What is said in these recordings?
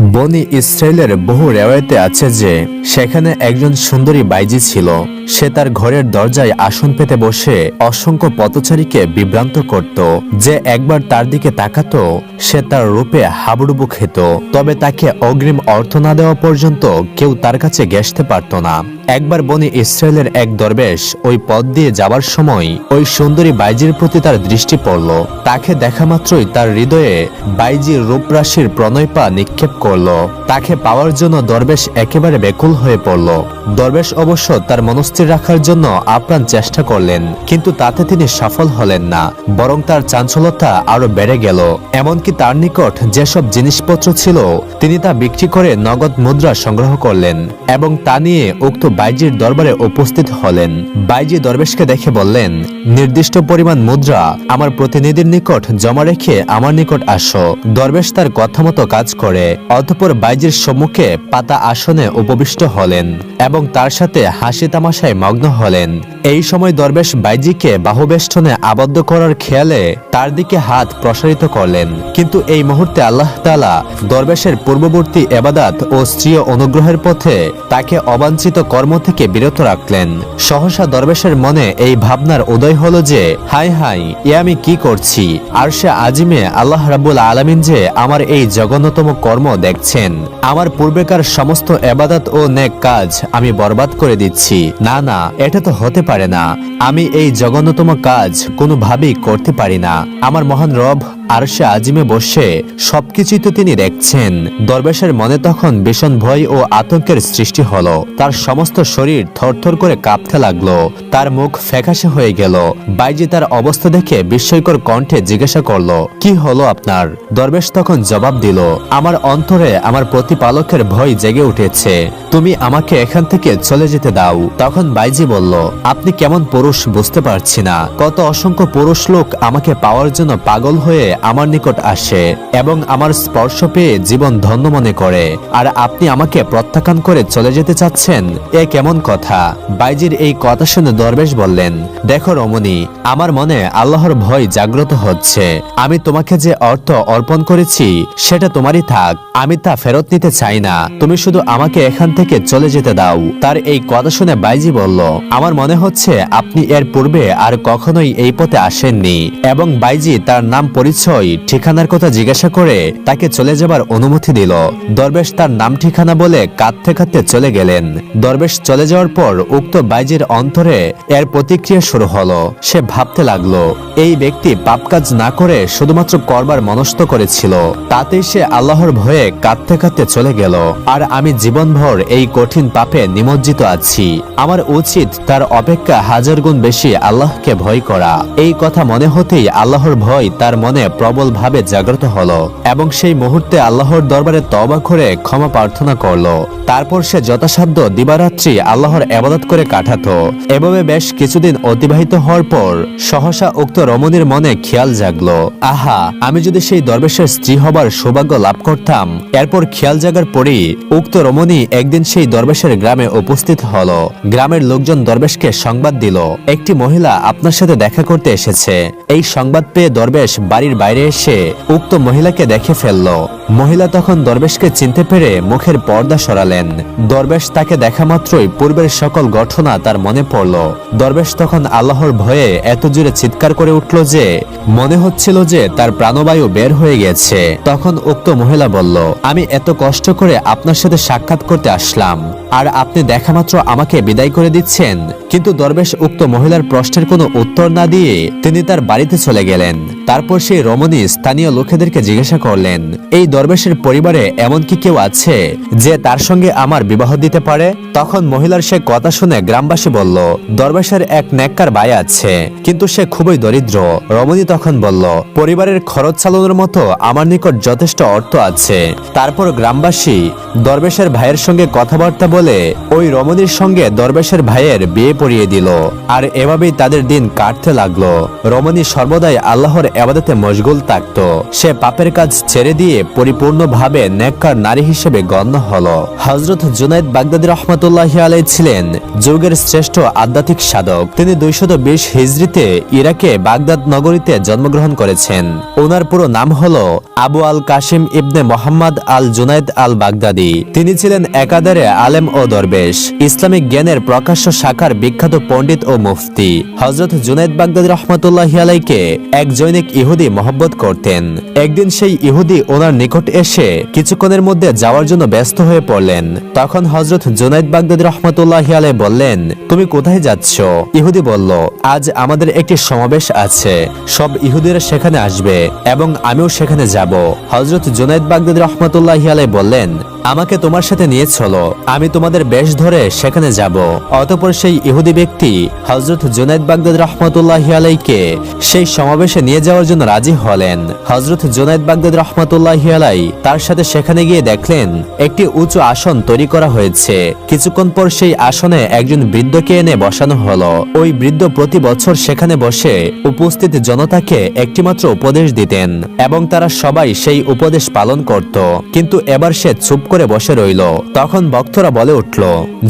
বনি ইসরায়েলের বহু রেওয়ায়তে আছে যে, সেখানে একজন সুন্দরী বাইজি ছিল। সে তার ঘরের দরজায় আসন পেতে বসে অসংখ্য পথচারীকে বিভ্রান্ত করত। যে একবার তার দিকে তাকাত, সে তার রূপে হাবুডুবু খেত। তবে তাকে অগ্রিম অর্থ না দেওয়া পর্যন্ত কেউ তার কাছে গেসতে পারত না। একবার বনি ইসরায়েলের এক দরবেশ ওই পথ দিয়ে যাবার সময় ওই সুন্দরী বাইজির প্রতি তার দৃষ্টি পড়ল। তাকে দেখা মাত্রই তার হৃদয়ে বাইজির রূপরাশির প্রণয় পা নিক্ষেপ করল। তাকে পাওয়ার জন্য দরবেশ একেবারে বেকুল হয়ে পড়ল। দরবেশ অবশ্য তার মনস্থির রাখার জন্য আপ্রাণ চেষ্টা করলেন, কিন্তু তাতে তিনি সফল হলেন না, বরং তার চাঞ্চলতা আরও বেড়ে গেল। এমনকি তার নিকট যেসব জিনিসপত্র ছিল, তিনি তা বিক্রি করে নগদ মুদ্রা সংগ্রহ করলেন, এবং তা নিয়ে উক্ত বাইজির দরবারে উপস্থিত হলেন। বাইজি দরবেশকে দেখে বললেন, নির্দিষ্ট পরিমাণ মুদ্রা আমার প্রতিনিধির নিকট জমা রেখে আমার নিকট আসো। দরবেশ তার কথা মতো কাজ করে, অতঃপর বাইজির সম্মুখে পাতা আসনে উপবিষ্ট হলেন এবং তার সাথে হাসি তামাশায় মগ্ন হলেন। এই সময় দরবেশ বাইজিকে বাহুবেষ্টনে আবদ্ধ করার খেয়ালে তার দিকে হাত প্রসারিত করলেন। কিন্তু এই মুহূর্তে আল্লাহ তালা দরবেশের পূর্ববর্তী এবাদাত ও স্ত্রী অনুগ্রহের পথে তাকে অবাঞ্ছিত কর্ম থেকে বিরত রাখলেন। সহসা দরবেশের মনে এই ভাবনার উদয় হলো যে, হাই হাই, এ আমি কি করছি? আর সে আজিমে আল্লাহ রাবুল আলমিন যে আমার এই জঘন্যতম কর্ম দেখছেন। আমার পূর্বেকার সমস্ত এবাদাত ও নেক কাজ আমি বরবাদ করে দিচ্ছি। না না, এটা তো হতে পারে না। আমি এই জঘন্যতম কাজ কোনোভাবেই করতে পারি না। আমার মহান রব আর সে আজিমে বসে সবকিছুই তো তিনি দেখছেন। দরবেশের মনে তখন ভীষণ ভয় ও আতঙ্কের সৃষ্টি হলো। তার সমস্ত শরীর থরথর করে কাঁপতে লাগল। তার মুখ ফ্যাকাশে হয়ে গেল। বাইজি তার অবস্থা দেখে বিস্ময়কর কণ্ঠে জিজ্ঞাসা করল, কি হলো আপনার? দরবেশ তখন জবাব দিল, আমার অন্তরে আমার প্রতিপালকের ভয় জেগে উঠেছে। তুমি আমাকে এখান থেকে চলে যেতে দাও। তখন বাইজি বলল, আপনি কেমন পুরুষ বুঝতে পারছি না। কত অসংখ্য পুরুষ লোক আমাকে পাওয়ার জন্য পাগল হয়ে আমার নিকট আসে এবং আমার স্পর্শ পেয়ে জীবন ধন্য মনে করে। আর আপনি আমাকে প্রত্যাখ্যান করে চলে যেতে চাচ্ছেন? এ কেমন কথা? বাইজির এই কথা শুনে দরবেশ বললেন, দেখো রমণী, আমার মনে আল্লাহর ভয় জাগ্রত হচ্ছে। আমি তোমাকে যে অর্থ অর্পণ করেছি, সেটা তোমারই থাক। আমি তা ফেরত নিতে চাই না। তুমি শুধু আমাকে এখান থেকে চলে যেতে দাও। তার এই কথা শুনে বাইজি বলল, আমার মনে হচ্ছে আপনি এর পূর্বে আর কখনোই এই পথে আসেননি। এবং বাইজি তার নাম পরিচয় ঠিকানার কথা জিজ্ঞাসা করে তাকে চলে যাবার অনুমতি দিল। দরবেশ তার নাম ঠিকানা বলে কাঁদতে কাঁদতে চলে গেলেন। দরবেশ চলে যাওয়ার পর উক্ত বাইজির অন্তরে এর প্রতিক্রিয়া শুরু হলো। সে ভাবতে লাগল, এই ব্যক্তি পাপ কাজ না করে শুধুমাত্র করবার মনস্থ করেছিল। তাতেই সে আল্লাহর ভয়ে কাঁদতে কাঁদতে চলে গেল। আর আমি জীবনভর এই কঠিন পাপে নিমজ্জিত আছি। আমার উচিত তার অপেক্ষা হাজার গুণ বেশি আল্লাহকে ভয় করা। এই কথা মনে হতেই আল্লাহর ভয় তার মনে প্রবল ভাবে জাগ্রত হলো এবং সেই মুহূর্তে আল্লাহর দরবারে তবা করে ক্ষমা প্রার্থনা করল। তারপর সে যথাসাধ্য দিবারাত্রি আল্লাহর এবাদত করে কাটাতো। এভাবে বেশ কিছুদিন অতিবাহিত হওয়ার পর সহসা উক্ত রমণীর মনে খেয়াল জাগলো। আহা, আমি যদি সেই দরবেশের স্ত্রী হবার সৌভাগ্য লাভ করতাম, এরপর খেয়াল জাগার পরই উক্ত রমণী একদিন সেই দরবেশের গ্রামে উপস্থিত হলো। গ্রামের লোকজন দরবেশকে সংবাদ দিল। একটি মহিলা আপনার সাথে দেখা করতে এসেছে। এই সংবাদ পেয়ে দরবেশ বাড়ির বাইরে এসে উক্ত মহিলাকে দেখে ফেলল। মহিলা তখন দরবেশকে চিনতে পেরে মুখের পর্দা সরালেন। দরবেশ তাকে দেখা মাত্রই পূর্বের সকল ঘটনা তার মনে পড়ল। দরবেশ তখন আল্লাহর ভয়ে এত জোরে চিৎকার করে উঠল যে, মনে হচ্ছিল যে তার প্রাণবায়ু বের হয়ে গেছে। তখন উক্ত মহিলা বলল, আমি এত কষ্ট করে আপনার সাথে সাক্ষাৎ করতে আসলাম। আর আপনি দেখা মাত্র আমাকে বিদায় করে দিচ্ছেন। কিন্তু দরবেশ উক্ত মহিলার প্রশ্নের কোনো উত্তর না দিয়ে তিনি তার বাড়িতে চলে গেলেন। তারপর সেই রমণী স্থানীয় লোকেদেরকে জিজ্ঞাসা করলেন, এই দরবেশের পরিবারে এমন কি কেউ আছে যে তার সঙ্গে আমার বিবাহ দিতে পারে? তখন মহিলার সে কথা শুনে গ্রামবাসী বলল, দরবেশের এক নেককার ভাই আছে, কিন্তু সে খুবই দরিদ্র। রমণী তখন বলল, পরিবারের খরচ চালানোর মতো আমার নিকট যথেষ্ট অর্থ আছে। তারপর গ্রামবাসী দরবেশের ভাইয়ের সঙ্গে কথাবার্তা বলে ওই রমণীর সঙ্গে দরবেশের ভাইয়ের বিয়ে পড়িয়ে দিল, আর এভাবেই তাদের দিন কাটতে লাগল। রমণী সর্বদাই আল্লাহর এবাদতে মশগুল মশগুল থাকত। সে পাপের কাজ ছেড়ে দিয়ে পরিপূর্ণভাবে নেককার নারী হিসেবে গণ্য হলো। হজরত জুনাইদ বাগদাদি রহমতুল্লাহ আলাই ছিলেন যুগের শ্রেষ্ঠ আধ্যাত্মিক সাধক। তিনি দুইশত বিশ হিজড়িতে ইরাকে বাগদাদ নগরীতে জন্মগ্রহণ করেছেন। ওনার পুরো নাম হলো আবু আল কাশিম ইবনে মোহাম্মদ আল জুনাইদ আল বাগদাদি। তিনি ছিলেন একাধারে আলেম ও দরবেশ। ইসলামিক জ্ঞানের প্রকাশ্য শাখার বিখ্যাত পণ্ডিত ও মুফতি। হজরত জুনাইদ বাগদাদি রহমতুল্লাহ আলাইকে এক জৈনিক ইহুদি মহব্বত করতেন। একদিন সেই ইহুদি ওনার নিকট এসে কিছুক্ষণের মধ্যে যাওয়ার জন্য ব্যস্ত হয়ে পড়লেন। তখন হজরত জোনাইদ বাগদাদ রহমতুল্লাহ আলে বললেন, তুমি কোথায় যাচ্ছ? ইহুদি বলল, আজ আমাদের একটি সমাবেশ আছে। সব ইহুদিরা সেখানে আসবে এবং আমিও সেখানে যাব। হজরত জুনাইদ বাগদাদ রহমতুল্লাহ আলে বললেন আমাকে তোমার সাথে নিয়ে চলো। আমি তোমাদের বেশ ধরে সেখানে যাব। অতপর সেই ইহুদি ব্যক্তি হজরত জুনাইদ বাগদাদ রহমতুল্লাহ আলাইকে সেই সমাবেশে নিয়ে যাওয়ার জন্য রাজি হলেন। হজরত জুনাইদ বাগদাদ রহমতুল্লাহ আলাই তার সাথে সেখানে গিয়ে দেখলেন, একটি উঁচু আসন তৈরি করা হয়েছে। কিছুক্ষণ পর সেই আসনে একজন বৃদ্ধকে এনে বসানো হলো। ওই বৃদ্ধ প্রতি বছর সেখানে বসে উপস্থিত জনতাকে একটিমাত্র উপদেশ দিতেন এবং তারা সবাই সেই উপদেশ পালন করত। কিন্তু এবার সে চুপ করে বসে রইল। তখন ভক্তরা বলে উঠল,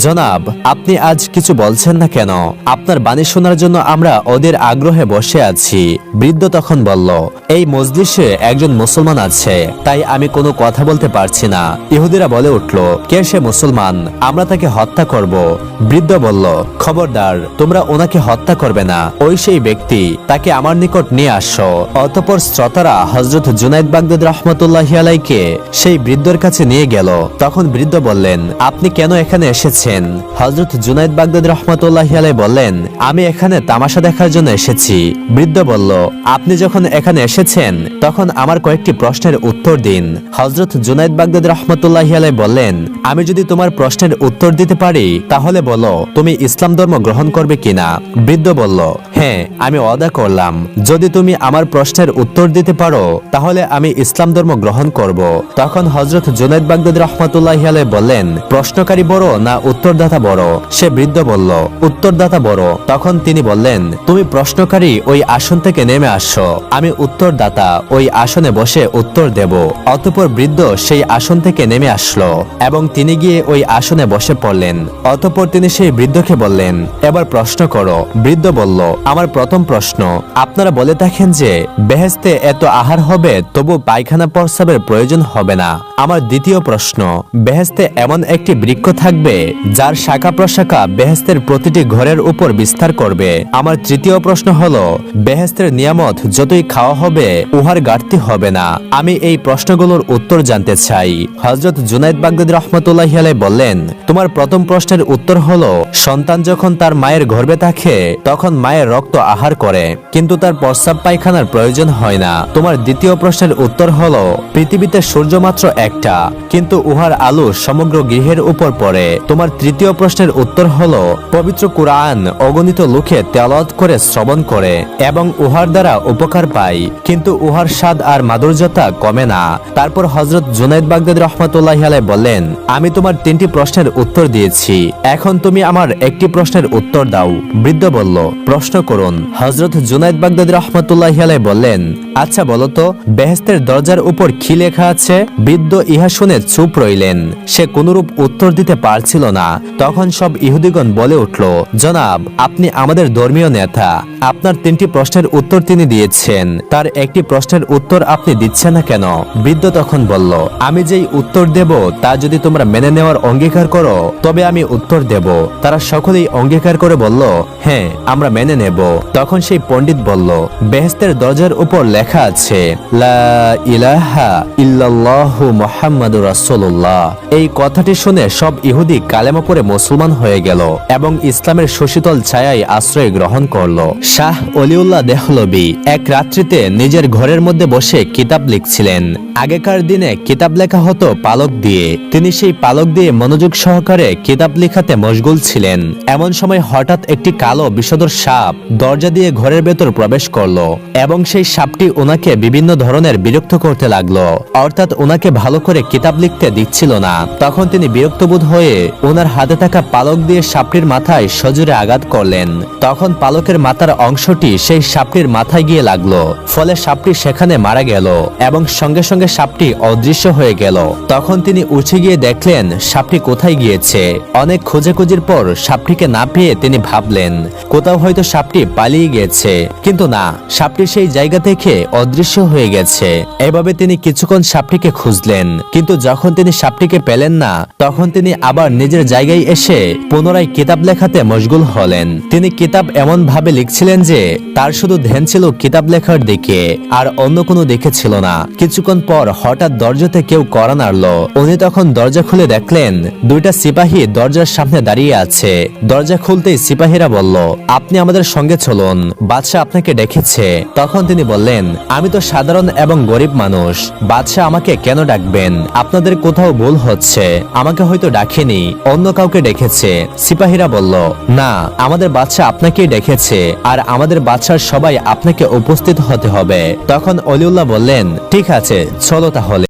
জনাব, আপনি আজ কিছু বলছেন না কেন? আপনার বাণী শোনার জন্য আমরা ওদের আগ্রহে বসে আছি। বৃদ্ধ তখন বলল, এই মজলিসে একজন মুসলমান আছে, তাই আমি কোনো কথা বলতে পারছি না। ইহুদিরা বলে উঠল, কে সে মুসলমান? আমরা তাকে হত্যা করব। বৃদ্ধ বলল, খবরদার, তোমরা ওনাকে হত্যা করবে না। ওই সেই ব্যক্তি, তাকে আমার নিকট নিয়ে আসো। অতপর শ্রোতারা হজরত জুনাইদ বাগদাদ রহমতুল্লাহ আলাইকে সেই বৃদ্ধর কাছে নিয়ে গেল। তখন বৃদ্ধ বললেন, আপনি কেন এখানে এসেছেন? হজরত জুনাইদ বাগদাদ রহমতুল্লাহ আলাই বললেন, আমি এখানে তামাশা দেখার জন্য এসেছি। বৃদ্ধ বলল, আপনি যখন এখানে এসেছেন, তখন আমার কয়েকটি প্রশ্নের উত্তর দিন। হজরত জুনাইদ বাগদাদ রহমতুল্লাহ আলাই বললেন, আমি যদি তোমার প্রশ্নের উত্তর দিতে পারি, তাহলে বলো, তুমি ইসলাম ধর্ম গ্রহণ করবে কিনা? বৃদ্ধ বলল হ্যাঁ আমি অদা করলাম। যদি তুমি আমার প্রশ্নের উত্তর দিতে পারো, তাহলে আমি ইসলাম ধর্ম গ্রহণ করব। তখন হজরত জুনাইদ বাগদাদ রহমতুল্লাহ আলাই বললেন, প্রশ্নকারী বড় না উত্তরদাতা বড়? সে বৃদ্ধ বলল, উত্তরদাতা বড়। তখন তিনি বললেন, তুমি প্রশ্নকারী ওই আসন থেকে নেমে আসো আমি উত্তরদাতা, ওই আসনে বসে উত্তর দেব। অতপর বৃদ্ধ সেই আসন থেকে নেমে আসলো এবং তিনি গিয়ে ওই আসনে বসে পড়লেন। অতপর তিনি সেই বৃদ্ধকে বললেন, এবার প্রশ্ন করো। বৃদ্ধ বলল, আমার প্রথম প্রশ্ন, আপনারা বলে থাকেন যে বেহেস্তে এত আহার হবে তবু পায়খানা প্রস্রাবের প্রয়োজন হবে না। আমার দ্বিতীয় প্রশ্ন বেহেস্তে এমন একটি বৃক্ষ থাকবে যার শাখা প্রশাখা বেহেস্তের প্রতিটি ঘরের উপর বিস্তার করবে। আমার তৃতীয় প্রশ্ন হলো বেহেস্তের নিয়ামত যতই খাওয়া হবে, উহার ঘাটতি হবে না। আমি এই প্রশ্নগুলোর উত্তর জানতে চাই। হজরত জুনাইদ বাগদাদ রহমতুল্লাহ আলাই বললেন, তোমার প্রথম প্রশ্নের উত্তর হলো, সন্তান যখন তার মায়ের গর্ভে থাকে, তখন মায়ের রক্ত আহার করে। কিন্তু তার প্রস্রাব পায়খানার প্রয়োজন হয় না। তোমার দ্বিতীয় প্রশ্নের উত্তর হলো, পৃথিবীতে সূর্য মাত্র একটা। কিন্তু উহার আলো সমগ্র গৃহের উপর পড়ে। তোমার তৃতীয় প্রশ্নের উত্তর হলো, পবিত্র কুরআন অগণিত লোকে তেলত করে, শ্রবণ করে এবং উহার দ্বারা উপকার পায়। কিন্তু উহার স্বাদ আর মাধুর্যতা কমে না। তারপর হজরত জুনাইদ বাগদাদ রহমতুল্লাহ আলাই বললেন, আমি তোমার তিনটি প্রশ্নের উত্তর দিয়েছি। এখন তুমি আমার একটি প্রশ্নের উত্তর দাও। বৃদ্ধ বলল, প্রশ্ন করুন। হজরত জুনাইদ বাগদাদ রহমতুল্লাহ আলাই বললেন আচ্ছা বলতো বেহেস্তের দরজার উপর কি লেখা আছে? বৃদ্ধ ইহা শুনে চুপ রইলেন। সে কোনরূপ উত্তর দিতে পারছিল না। তখন সব ইহুদিগণ বলে উঠল, জনাব, আপনি আমাদের ধর্মীয় নেতা। আপনার তিনটি প্রশ্নের উত্তর তিনি দিয়েছেন। তার একটি প্রশ্নের উত্তর আপনি দিচ্ছেন না কেন? বৃদ্ধ তখন বলল, আমি যেই উত্তর দেব, তা যদি তোমরা মেনে নেওয়ার অঙ্গীকার করো, তবে আমি উত্তর দেব। তারা সকলেই অঙ্গীকার করে বলল হ্যাঁ আমরা মেনে নেব। তখন সেই পণ্ডিত বলল, বেহেস্তের দরজার উপর লেখা আছে, লা ইলাহা ইল্লাল্লাহু মুহাম্মাদুর রাসূলুল্লাহ। এই কথাটি শুনে সব ইহুদি কালেমা পড়ে মুসলমান হয়ে গেল এবং ইসলামের শশীতল ছায়ায় আশ্রয় গ্রহণ করল। শাহ অলিউল্লাহ দেহলবি এক রাত্রিতে নিজের ঘরের মধ্যে বসে কিতাব লিখছিলেন। আগেকার দিনে কিতাব লেখা হতো পালক দিয়ে। তিনি সেই পালক দিয়ে মনোযোগ সহকারে কিতাব লেখাতে মশগুল ছিলেন। এমন সময় হঠাৎ একটি কালো বিষধর সাপ দরজা দিয়ে ঘরের ভেতর প্রবেশ করল এবং সেই সাপটি ওনাকে বিভিন্ন ধরনের বিরক্ত করতে লাগল। অর্থাৎ ওনাকে ভালো করে কিতাব লিখতে দিচ্ছিল না। তখন তিনি বিরক্তবোধ হয়ে ওনার হাতে থাকা পালক দিয়ে সাপটির মাথায় সজোরে আঘাত করলেন। তখন পালকের মাথার অংশটি সেই সাপটির মাথায় গিয়ে লাগল। ফলে সাপটি সেখানে মারা গেল এবং সঙ্গে সঙ্গে সাপটি অদৃশ্য হয়ে গেল। তখন তিনি উঠে গিয়ে দেখলেন সাপটি কোথায় গিয়েছে। অনেক খোঁজাখুঁজির পর সাপটিকে না পেয়ে তিনি ভাবলেন, কোথাও হয়তো সাপটি পালিয়ে গেছে কিন্তু না, সাপটি সেই জায়গা থেকে অদৃশ্য হয়ে গেছে। এভাবে তিনি কিছুক্ষণ সাপটিকে খুঁজলেন, কিন্তু যখন তিনি সাপটিকে পেলেন না, তখন তিনি আবার নিজের জায়গায় এসে পুনরায় কিতাব লেখাতে মশগুল হলেন। তিনি কিতাব এমন ভাবে লিখছিলেন যে, তার শুধু ধ্যান ছিল কিতাব লেখার দিকে, আর অন্য কোনো দিকে ছিল না। কিছুক্ষণ পর হঠাৎ দরজাতে কেউ করা নাড়ল। উনি তখন দরজা খুলে দেখলেন, দুইটা সিপাহী দরজার সামনে দাঁড়িয়ে আছে। দরজা খুলতেই সিপাহীরা বলল, আপনি আমাদের সঙ্গে চলুন, বাদশাহ আপনাকে ডেকেছে। তখন তিনি বললেন, আমি তো সাধারণ এবং গরিব মানুষ, বাদশাহ আমাকে কেন ডাকবেন? আপনাদের কোথাও ভুল হচ্ছে, আমাকে হয়তো ডাকেনি, অন্য কাউকে ডেকেছে, সিপাহীরা বলল, না, আমাদের বাচ্চা আপনাকেই ডেকেছে, আর আমাদের বাচ্চার সবাই আপনাকে উপস্থিত হতে হবে। তখন অলিউল্লাহ বললেন, ঠিক আছে, চলো তাহলে।